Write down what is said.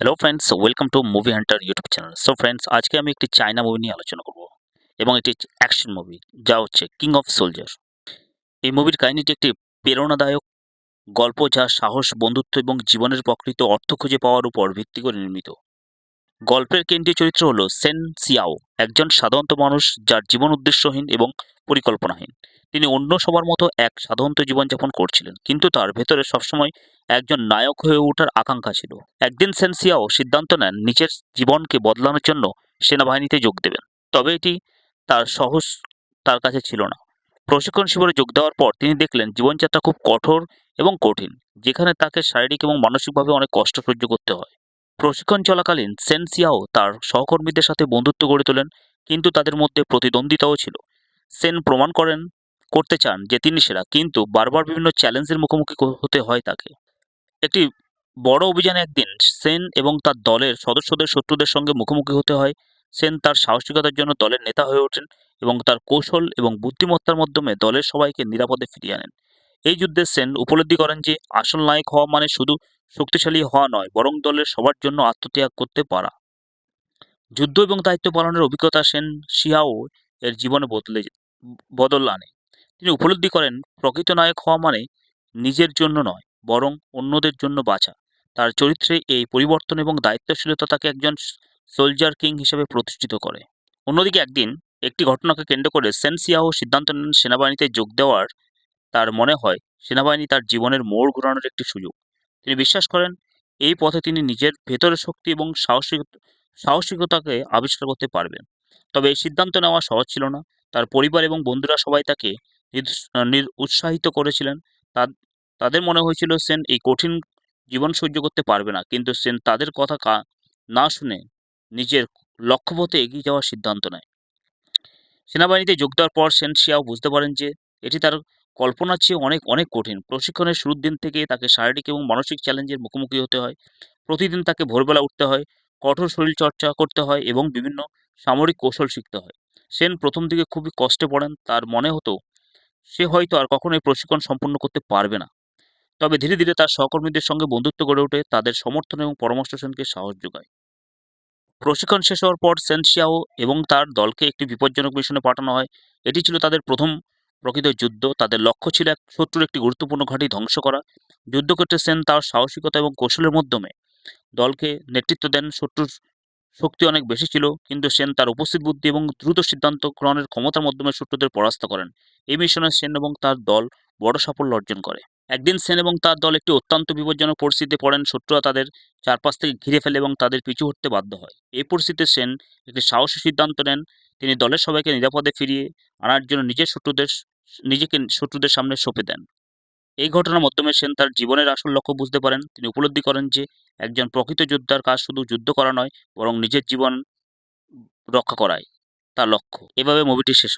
Hello friends welcome to movie hunter YouTube channel so friends আজকে আমি একটি China movie নিয়ে আলোচনা করব এবং এটি অ্যাকশন মুভি যা হচ্ছে কিং অফ সোলজার এই মুভির কাহিনীটি একটি প্রেরণাদায়ক গল্প যা সাহস, বন্ধুত্ব এবং জীবনের প্রকৃত অর্থ খুঁজে পাওয়ার উপর ভিত্তি করে নির্মিত। গল্পের কেন্দ্রীয় চরিত্র হলো সেন সিয়াও একজন সাধারণত মানুষ যার জীবন উদ্দেশ্যহীন এবং পরিকল্পনাহীন। তিনি অন্য সবার মতো এক সাধারণত জীবনযাপন করছিলেন। কিন্তু তার ভেতরে সবসময় একজন নায়ক হয়ে ওঠার আকাঙ্ক্ষা ছিল। একদিন সেনসিয়াও সিদ্ধান্ত নেন নিজের জীবনকে বদলানোর জন্য সেনাবাহিনীতে যোগ দেবেন। তবে এটি তার সহজ তার কাছে ছিল না। প্রশিক্ষণ শিবিরে যোগ দেওয়ার পর তিনি দেখলেন জীবনযাত্রা খুব কঠোর এবং কঠিন, যেখানে তাকে শারীরিক এবং মানসিকভাবে অনেক কষ্ট সহ্য করতে হয়। প্রশিক্ষণ চলাকালীন সেনসিয়াও তার সহকর্মীদের সাথে বন্ধুত্ব গড়ে তোলেন, কিন্তু তাদের মধ্যে প্রতিদ্বন্দ্বিতাও ছিল। সেন প্রমাণ করেন করতে চান যে তিনি সেরা, কিন্তু বারবার বিভিন্ন চ্যালেঞ্জের মুখোমুখি হতে হয় তাকে। একটি বড় অভিযানে একদিন, সেন এবং তার দলের সদস্যদের, শত্রুদের সঙ্গে মুখোমুখি হতে হয়। সেন তার সাহসিকতার জন্য দলের নেতা হয়ে ওঠেন এবং তার কৌশল এবং বুদ্ধিমত্তার মাধ্যমে দলের সবাইকে নিরাপদে ফিরিয়ে আনেন। এই যুদ্ধে সেন উপলব্ধি করেন যে, আসল নায়ক হওয়া মানে শুধু শক্তিশালী হওয়া নয়, বরং দলের সবার জন্য আত্মত্যাগ করতে পারা। যুদ্ধ এবং দায়িত্ব পালনের অভিজ্ঞতা সেন শিয়াও এর জীবনে বদলে, বদল আনে। তিনি উপলব্ধি করেন, প্রকৃত নায়ক হওয়া মানে নিজের জন্য নয়, বরং অন্যদের জন্য বাঁচা। তার চরিত্রে এই পরিবর্তন এবং দায়িত্বশীলতা তাকে একজন সোলজার কিং হিসেবে প্রতিষ্ঠিত করে। অন্যদিকে একদিন একটি ঘটনাকে কেন্দ্র করে সেন সিয়াও সিদ্ধান্ত নেন সেনাবাহিনীতে যোগ দেওয়ার। তার মনে হয় সেনাবাহিনী তার জীবনের মোড় ঘোরানোর একটি সুযোগ। তিনি বিশ্বাস করেন এই পথে তিনি নিজের ভেতরের শক্তি এবং সাহসিক, সাহসিকতাকে আবিষ্কার করতে পারবেন। তবে এই সিদ্ধান্ত নেওয়া সহজ ছিল না। তার পরিবার এবং বন্ধুরা সবাই তাকে উৎসাহিত করেছিলেন। তাদের মনে হয়েছিল সেন এই কঠিন জীবন সহ্য করতে পারবে না। কিন্তু সেন তাদের কথা না শুনে নিজের লক্ষ্যপথে এগিয়ে যাওয়ার সিদ্ধান্ত নেয়। সেনাবাহিনীতে যোগ দেওয়ার পর সেন শিয়াও বুঝতে পারেন যে এটি তার কল্পনার চেয়ে অনেক অনেক কঠিন। প্রশিক্ষণের শুরুর দিন থেকে তাকে শারীরিক এবং মানসিক চ্যালেঞ্জের মুখোমুখি হতে হয়। প্রতিদিন তাকে ভোরবেলা উঠতে হয়, কঠোর শরীর চর্চা করতে হয় এবং বিভিন্ন সামরিক কৌশল শিখতে হয়। সেন প্রথম দিকে খুবই কষ্টে পড়েন, তার মনে হতো সে হয়তো আর কখনো এই প্রশিক্ষণ সম্পূর্ণ করতে পারবে না। তবে ধীরে ধীরে তার সহকর্মীদের সঙ্গে বন্ধুত্ব গড়ে ওঠে, তাদের সমর্থন এবং পরামর্শ সেনকে সাহস যোগায়। প্রশিক্ষণ শেষ হওয়ার পর সেন শিয়াও এবং তার দলকে একটি বিপজ্জনক মিশনে পাঠানো হয়। এটি ছিল তাদের প্রথম প্রকৃত যুদ্ধ। তাদের লক্ষ্য ছিল এক শত্রুর একটি গুরুত্বপূর্ণ ঘাঁটি ধ্বংস করা। যুদ্ধক্ষেত্রে সেন তার সাহসিকতা এবং কৌশলের মাধ্যমে দলকে নেতৃত্ব দেন শত্রুর শক্তি অনেক বেশি ছিল, কিন্তু সেন তার উপস্থিত বুদ্ধি এবং দ্রুত সিদ্ধান্ত গ্রহণের ক্ষমতার মাধ্যমে শত্রুদের পরাস্ত করেন। এই মিশনে সেন এবং তার দল বড় সাফল্য অর্জন করে। একদিন সেন এবং তার দল একটি অত্যন্ত বিপজ্জনক পরিস্থিতিতে পড়েন, শত্রুরা তাদের চারপাশ থেকে ঘিরে ফেলে এবং তাদের পিছু হটতে বাধ্য হয়। এই পরিস্থিতিতে সেন একটি সাহসী সিদ্ধান্ত নেন। তিনি দলের সবাইকে নিরাপদে ফিরিয়ে আনার জন্য নিজের শত্রুদের, নিজেকে শত্রুদের সামনে সঁপে দেন। এই ঘটনার মাধ্যমে সেন তার জীবনের আসল লক্ষ্য বুঝতে পারেন। তিনি উপলব্ধি করেন যে একজন প্রকৃত যোদ্ধার কাজ শুধু যুদ্ধ করা নয়, বরং নিজের জীবন রক্ষা করাই তার লক্ষ্য। এভাবে মুভিটি শেষ হয়।